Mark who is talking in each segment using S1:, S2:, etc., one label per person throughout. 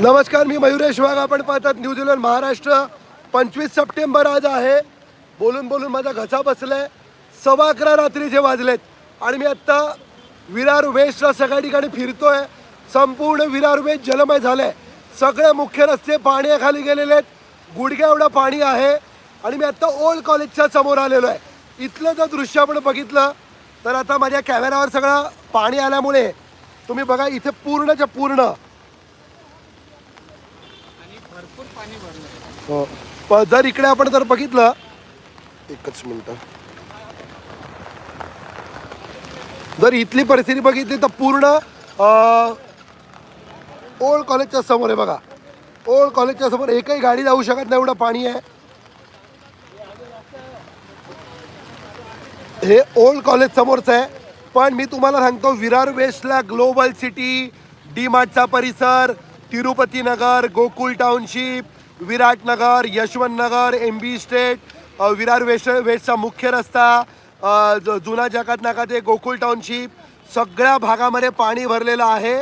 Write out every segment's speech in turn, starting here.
S1: नमस्कार मी मयुरेश वाघ. आपण पाहतात न्यूझीलंड महाराष्ट्र. पंचवीस सप्टेंबर आज आहे. बोलून बोलून माझा घसा बसलाय. सव्वा अकरा रात्रीचे वाजलेत आणि मी आत्ता विरार वेस्टला सगळ्या ठिकाणी फिरतोय. संपूर्ण विरार वेस्ट जलमय झालंय. सगळे मुख्य रस्ते पाण्याखाली गेलेले आहेत. गुडघ्या एवढं पाणी आहे. आणि मी आत्ता ओल्ड कॉलेजच्या समोर आलेलो आहे. इथलं जर दृश्य आपण बघितलं तर आता माझ्या कॅमेऱ्यावर सगळं पाणी आल्यामुळे तुम्ही बघा इथे पूर्णच्या पूर्ण.
S2: भरपूर पाणी
S1: हो. जर इकडे आपण जर बघितलं एकच मिनिट. जर इथली परिस्थिती बघितली तर पूर्ण ओल्ड कॉलेजच्या समोर आहे बघा. ओल्ड कॉलेजच्या समोर एकही गाडी जाऊ शकत नाही एवढं पाणी आहे. हे ओल्ड कॉलेज समोरचं आहे. पण मी तुम्हाला सांगतो विरार वेस्टला ग्लोबल सिटी डी मार्टचा परिसर Tirupati Nagar Gokul township Viratnagar Yashwantnagar Yashwant Nagar M B state Virar west वेस्टचा मुख्य रस्ता ज- जुना जगात नाका ते गोकुल टाउनशिप. सगळ्या भागामध्ये पाणी भरलेलं आहे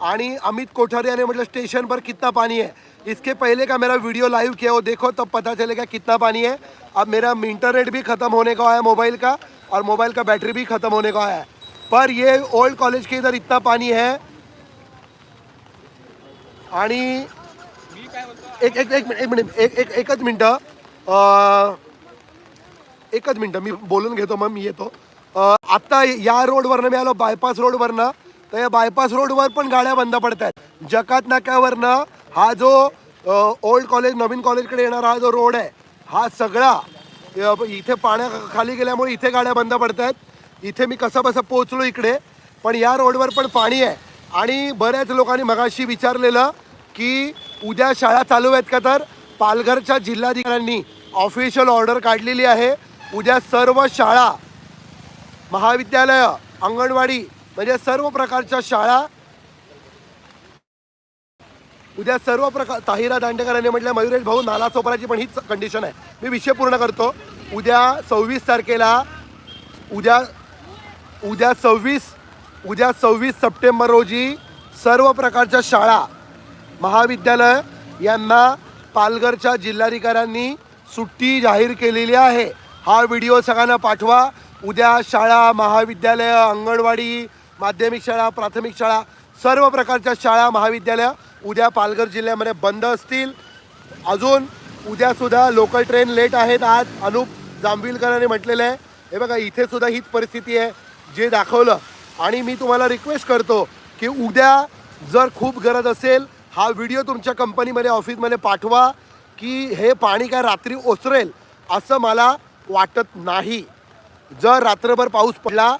S1: आणि अमित कोठारी याने म्हटलं स्टेशन पर कितना पानी है इसके पहले का मेरा वीडियो लाइव किया हो देखो तब पता चलेगा कितना पानी है अब मेरा इंटरनेट भी ख़त्म होने का है मोबाइल का. और मोबाइल का बैटरी भी ख़त्म होने को है। पर ये ओल्ड कॉलेज के इधर इतना पानी है। एक एक एक मिनिट एक मिनिट, एक एक एकच मिनटं एकच मिनटं, मी बोलून घेतो मग, मी येतो. आत्ता या रोडवरनं मी आलो बायपास रोडवरनं. तर या बायपास रोडवर पण गाड्या बंद पडत आहेत जकात नाक्यावरनं हा जो ओल्ड कॉलेज, नवीन कॉलेजकडे येणारा हा जो रोड आहे, हा सगळा इथे पाण्या खाली गेल्यामुळे इथे गाड्या बंद पडत आहेत. इथे मी कसं बसं पोचलो इकडे. पण या रोडवर पण पाणी आहे. आणि बऱ्याच लोकांनी मगाशी विचारलेलं की उद्या शाळा चालू आहेत का तर? पालघरच्या जिल्हाधिकाऱ्यांनी ऑफिशियल ऑर्डर काढलेली आहे. उद्या सर्व शाळा महाविद्यालय अंगणवाडी म्हणजे सर्व प्रकारच्या शाळा उद्या सर्व प्रकार ताहिरा दांडेकरांनी म्हटलं मयुरेश भाऊ नाला चोपराची पण हीच कंडिशन आहे. मी विषय पूर्ण करतो. उद्या सव्वीस तारखेला उद्या उद्या सव्वीस उद्या सव्वीस सप्टेंबर रोजी सर्व प्रकारच्या शाळा महाविद्यालय यांना पालघरच्या जिल्हाधिकाऱ्यांनी सुट्टी जाहीर केलेली आहे. हा व्हिडिओ सगळ्यांना पाठवा. उद्या शाळा महाविद्यालय अंगणवाडी माध्यमिक शाळा प्राथमिक शाळा सर्व प्रकारच्या शाळा महाविद्यालय उद्या पालघर जिल्ह्यामध्ये बंद असतील. अजून उद्यासुद्धा लोकल ट्रेन लेट आहेत. आज अनुप जांभीलकरांनी म्हटलेलं आहे हे बघा इथे सुद्धा हीच परिस्थिती आहे जे दाखवलं. आणि मी तुम्हाला रिक्वेस्ट करतो की उद्या जर खूप गरज असेल हा व्हिडिओ तुमच्या कंपनीमध्ये ऑफिसमध्ये पाठवा की हे पाणी काय रात्री ओसरेल असं मला वाटत नाही. जर रात्रभर पाऊस पडला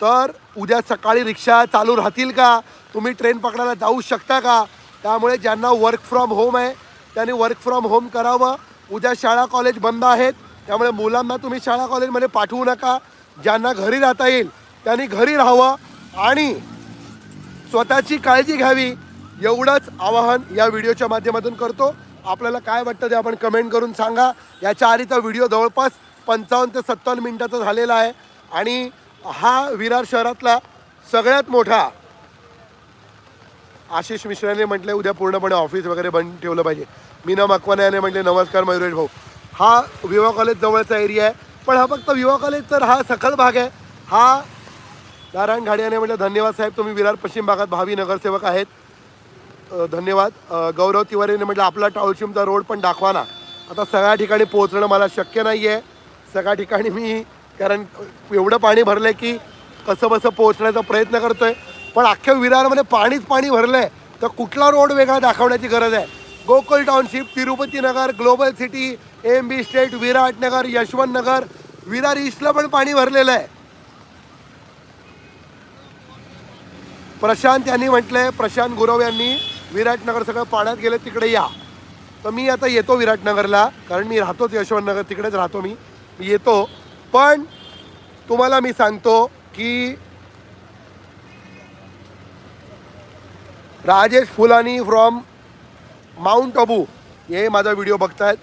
S1: तर उद्या सकाळी रिक्षा चालू राहतील का? तुम्ही ट्रेन पकडायला जाऊ शकता का? त्यामुळे ज्यांना वर्क फ्रॉम होम आहे त्यांनी वर्क फ्रॉम होम करावं. उद्या शाळा कॉलेज बंद आहेत. त्यामुळे मुलांना तुम्ही शाळा कॉलेजमध्ये पाठवू नका. ज्यांना घरी राहता येईल त्यांनी घरी राहावं आणि स्वतःची काळजी घ्यावी. एवढंच आवाहन या व्हिडिओच्या माध्यमातून करतो. आपल्याला काय वाटतं ते आपण कमेंट करून सांगा. याच्या आधीचा व्हिडिओ जवळपास पंचावन्न ते सत्तावन्न मिनटाचा झालेला आहे. आणि हा विरार शहरातला सगळ्यात मोठा आशिष मिश्राने म्हटले उद्या पूर्णपणे ऑफिस वगैरे बंद ठेवलं पाहिजे. मीना मकवाना याने म्हटले नमस्कार मयुरेश भाऊ. हा विवा कॉलेज जवळचा एरिया आहे पण हा फक्त विवा कॉलेज तर हा सखल भाग आहे. हा नारायण घाडे याने म्हटलं धन्यवाद साहेब तुम्ही विरार पश्चिम भागात भावी नगरसेवक आहेत. धन्यवाद. गौरव तिवारीने म्हटलं आपला टाऊनशिपचा रोड पण दाखवा ना आता सगळ्या ठिकाणी पोहोचणं मला शक्य नाही आहे सगळ्या ठिकाणी मी कारण एवढं पाणी भरलं आहे की कसं बसं पोहोचण्याचा प्रयत्न करतो आहे पण अख्ख्या विरारमध्ये पाणीच पाणी भरलं आहे तर कुठला रोड वेगळा दाखवण्याची गरज आहे? Gokul township Tirupati Nagar global city M B state Virat Nagar Yashwant Nagar Virar ईस्टला पण पाणी भरलेलं आहे. प्रशांत यांनी म्हटलंय प्रशांत गुरव यांनी विराटनगर सगळं पाण्यात गेलं तिकडे या. तर मी आता येतो विराटनगरला कारण मी राहतोच यशवंतनगर तिकडेच राहतो मी. मी येतो. पण तुम्हाला मी सांगतो की राजेश फुलानी फ्रॉम माउंट अबू हे माझा व्हिडिओ बघतायत.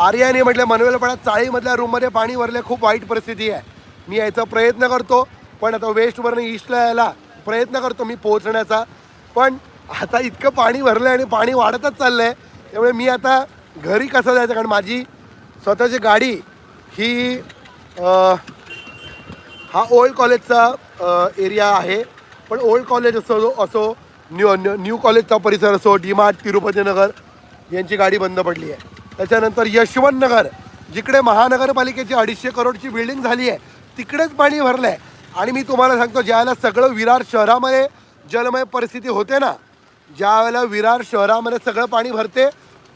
S1: आर्याने म्हटलं मनवेलपणात चाळीमधल्या रूममध्ये पाणी भरले खूप वाईट परिस्थिती आहे. मी यायचा प्रयत्न करतो पण आता वेस्टवरनं ईस्टला यायला प्रयत्न करतो मी पोहोचण्याचा. पण आता इतकं पाणी भरलं आहे आणि पाणी वाढतच चाललं आहे त्यामुळे मी आता घरी कसं जायचं? कारण माझी स्वतःची गाडी ही आ, हा ओल्ड कॉलेजचा एरिया आहे. पण ओल्ड कॉलेज असो असो न्यू न्यू न्यू कॉलेजचा परिसर असो डीमार्ट तिरुपती नगर यांची गाडी बंद पडली आहे. त्याच्यानंतर यशवंत नगर जिकडे महानगरपालिकेची अडीचशे करोडची बिल्डिंग झाली आहे तिकडेच पाणी भरलं आहे आणि मी तुम्हाला सांगतो ज्यावेळेला सगळं विरार शहरामध्ये जलमय परिस्थिती होते ना ज्यावेळेला विरार शहरामध्ये सगळं पाणी भरते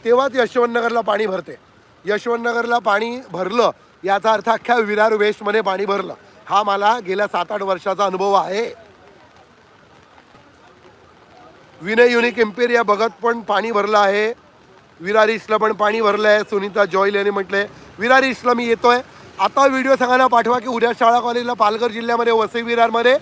S1: तेव्हाच यशवंतनगरला पाणी भरते. यशवंतनगरला पाणी भरलं याचा अर्थ अख्ख्या विरार वेस्टमध्ये पाणी भरलं. हा मला गेल्या सात आठ वर्षाचा अनुभव आहे. विनय युनिक एम्पेरिया बघत पण पाणी भरलं आहे. विरार ईस्टला पण पाणी भरलं आहे. सुनीता जॉईल यांनी म्हटलंय. विरार ईस्टला मी येतोय. आता व्हिडिओ सगळ्यांना पाठवा की उद्या शाळा कॉलेजला पालघर जिल्ह्यामध्ये वसई विरारमध्ये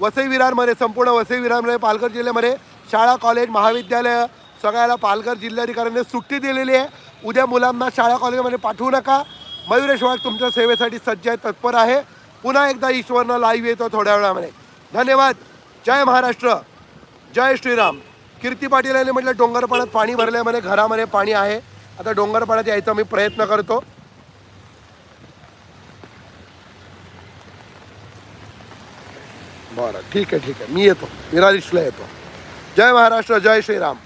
S1: वसई विरारमध्ये संपूर्ण वसई विरारमध्ये पालघर जिल्ह्यामध्ये शाळा कॉलेज महाविद्यालय सगळ्याला पालघर जिल्हाधिकाऱ्यांनी सुट्टी दिलेली आहे. उद्या मुलांना शाळा कॉलेजमध्ये पाठवू नका. मयुरेश वाघ तुमच्या सेवेसाठी सज्ज आहे तत्पर आहे. पुन्हा एकदा ईश्वरनं लाईव्ह येतो थोड्या वेळामध्ये. धन्यवाद. जय महाराष्ट्र. जय श्रीराम. कीर्ती पाटील यांनी म्हटलं डोंगरपाड्यात पाणी भरल्यामध्ये घरामध्ये पाणी आहे. आता डोंगरपाड्यात यायचा मी प्रयत्न करतो. बरं ठीक आहे ठीक आहे. मी येतो. विरारिशला येतो. जय महाराष्ट्र जय श्रीराम.